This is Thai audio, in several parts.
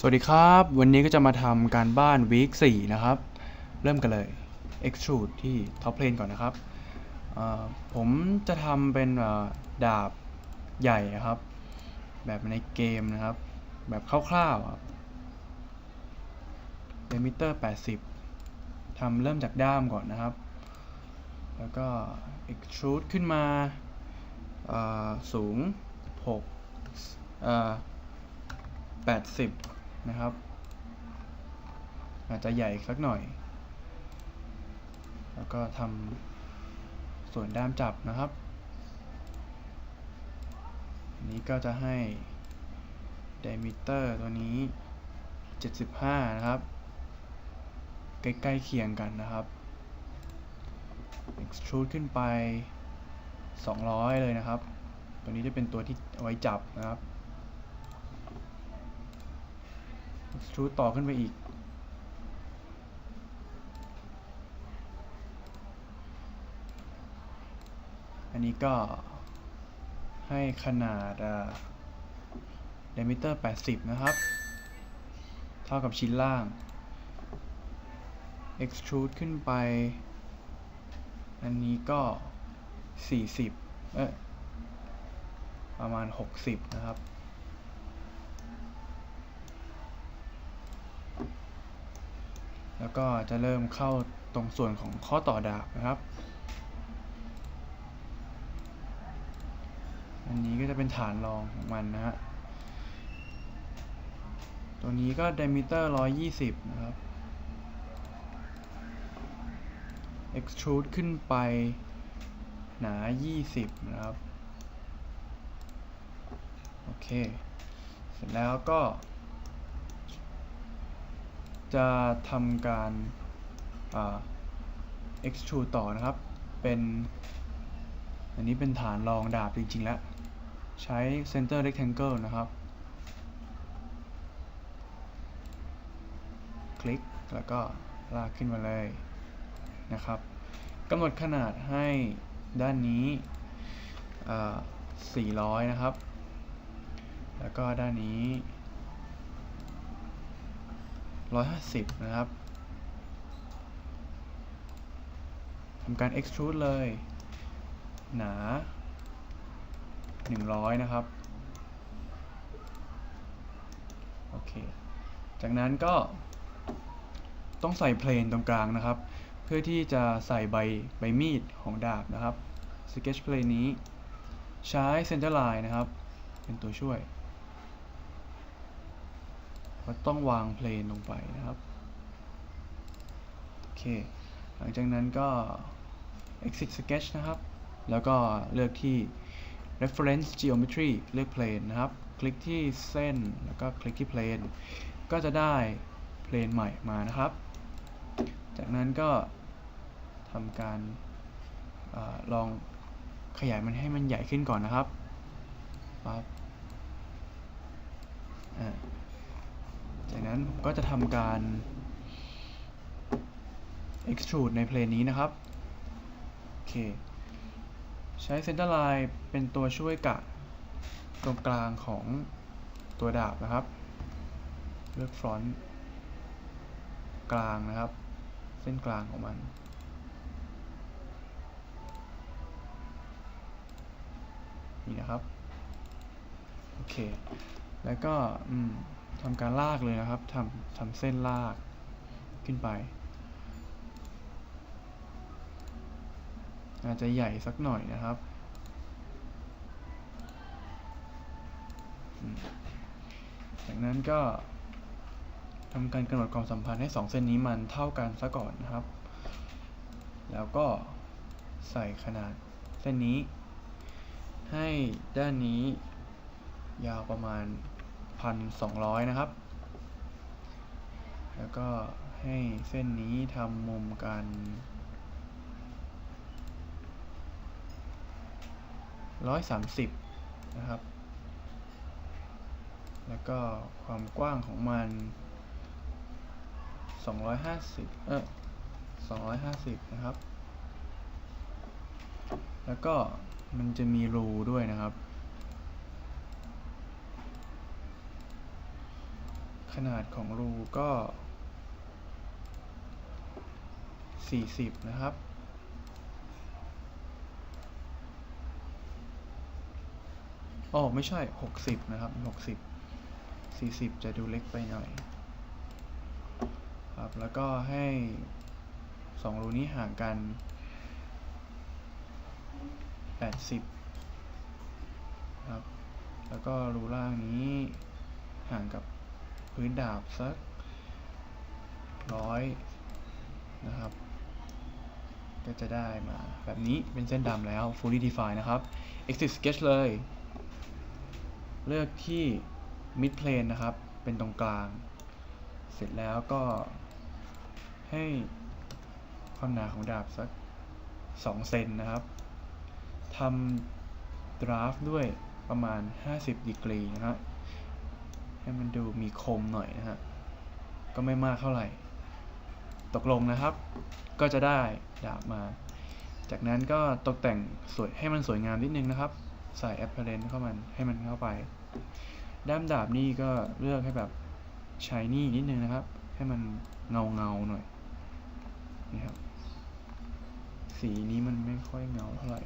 สวัสดีครับ วันนี้ก็จะมาทำการบ้าน week 4 นะครับ เริ่มกันเลย extrude ที่ top plane ก่อนนะครับ ผมจะทำเป็นดาบใหญ่ครับ แบบในเกมนะครับ แบบคร่าวๆครับ diameter 80ทำเริ่มจากด้ามก่อนนะครับ แล้วก็ extrude ขึ้นมาสูง 6 80 นะครับ อาจจะใหญ่สักหน่อย แล้วก็ทำส่วนด้ามจับนะครับอันนี้ก็จะให้ diameter ตัวนี้ 75 นะครับ ใกล้ๆเคียงกันนะครับ extrude ขึ้นไป 200 เลยนะครับ ตัวนี้จะเป็นตัวที่เอาไว้จับนะครับ extrude ต่อขึ้นไปอีก อันนี้ก็ให้ขนาดอ่า diameter 80 นะครับ เท่ากับชิ้นล่าง extrude ขึ้นไป อันนี้ก็ 40 เอ๊ะประมาณ 60 นะครับ แล้วก็จะเริ่มเข้าตรงส่วนของข้อต่อดาบนะครับ อันนี้ก็จะเป็นฐานรองของมันนะฮะ ตัวนี้ก็ diameter 120 นะครับ extrude ขึ้นไปหนา 20 นะครับ โอเค เสร็จแล้วก็ จะทำการา extrude ต่อนะครับ เป็น อันนี้เป็นฐานรองดาบจริงๆ แล้ว ใช้ center rectangle นะครับ คลิกแล้วก็ลากขึ้นมาเลยนะครับกำหนดขนาดให้ด้านนี้ 400 นะครับ แล้วก็ด้านนี้ 150 นะครับทำการ extrude เลย หนา 100 นะครับ โอเค จากนั้นก็ ต้องใส่เพลนตรงกลางนะครับ เพื่อที่จะใส่ใบใบมีดของดาบนะครับ sketch plane นี้ใช้ center line นะครับ เป็นตัวช่วย ก็ต้องวางเพลนลงไปนะครับ โอเค หลังจากนั้นก็ exit sketch นะครับ แล้วก็เลือกที่ reference geometry เลือก plane นะครับ คลิกที่เส้น แล้วก็คลิกที่ plane ก็จะได้ plane ใหม่มานะครับ จากนั้นก็ทำการอาลองขยายมันให้มันใหญ่ขึ้นก่อนนะครับปั๊บอ่า จากนั้นผมก็จะทำการ extrude ในเพลนนี้นะครับ โอเค ใช้ center line เป็นตัวช่วยกะตรงกลางของตัวดาบนะครับ เลือก front กลางนะครับ เส้นกลางของมันนี่นะครับ โอเค แล้วก็ อืม ทำการลากเลยนะครับทำทำเส้นลากขึ้นไป อาจจะใหญ่สักหน่อยนะครับ จากนั้นก็ทำการกำหนดความสัมพันธ์ให้สองเส้นนี้มันเท่ากันซะก่อนนะครับ แล้วก็ใส่ขนาดเส้นนี้ ให้ด้านนี้ยาวประมาณ 1,200 นะครับ แล้วก็ให้เส้นนี้ทำมุมกัน130นะครับ แล้วก็ความกว้างของมัน250เออ250นะครับ แล้วก็มันจะมีรูด้วยนะครับ ขนาดของรูก็สี่สิบนะครับ อ๋อ ไม่ใช่หกสิบนะครับหกสิบสี่สิบจะดูเล็กไปหน่อย ครับ แล้วก็ให้สองรูนี้ห่างกันแปดสิบครับ แล้วก็รูล่างนี้ห่างกับ พื้นดาบสักร้อยนะครับ ก็จะได้มาแบบนี้เป็นเส้นดำแล้ว fully defined นะครับ exit sketch เลย เลือกที่ mid plane นะครับ เป็นตรงกลาง เสร็จแล้วก็ให้ความหนาของดาบสัก2เซนนะครับทำ draft ด้วยประมาณ 50ดีกรีนะฮะ ให้มันดูมีคมหน่อยนะฮะ ก็ไม่มากเท่าไหร่ ตกลงนะครับ ก็จะได้ดาบมา จากนั้นก็ตกแต่งสวยให้มันสวยงามนิดนึงนะครับ ใส่ apparent เข้ามันให้มันเข้าไปด้ามดาบนี่ก็เลือกให้แบบ shiny นิดนึงนะครับ ให้มันเงาเงาหน่อยนี่ครับ สีนี้มันไม่ค่อยเงาเท่าไหร่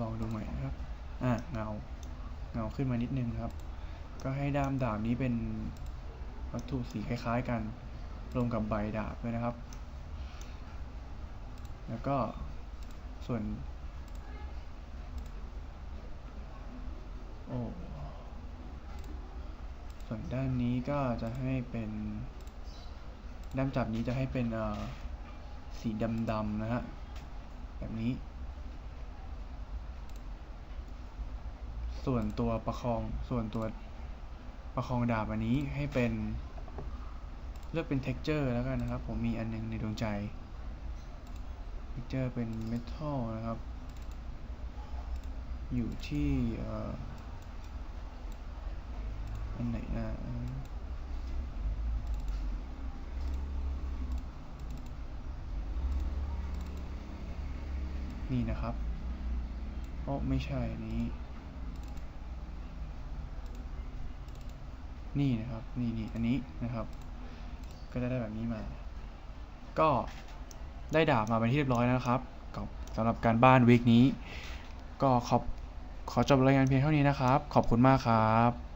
ลองดูใหม่นะครับ อะเงา เงาขึ้นมานิดนึงครับ ก็ให้ด้ามดาบนี้เป็นวัตถุสีคล้ายๆ กันรวมกับใบดาบด้วยนะครับ แล้วก็ส่วน โอ้ ส่วนด้านนี้ก็จะให้เป็น ด้ามจับนี้จะให้เป็นสีดำๆนะฮะ แบบนี้ ส่วนตัวประคองส่วนตัวประคองดาบอันนี้ให้เป็นเลือกเป็น texture แล้วกันนะครับ ผมมีอันหนึงในดวงใจ texture เป็น metal นะครับ อยู่ที่อ,อันไหนนะนี่นะครับโอ้ไม่ใช่อัน นี่นะครับนี่นี่อันนี้นะครับ ก็จะได้แบบนี้มา ก็ได้ดาบมาเป็นที่เรียบร้อยแล้วนะครับกับสำหรับการบ้านวีคนี้ ก็ขอบขอจบรายงานเพียงเท่านี้นะครับ ขอบคุณมากครับ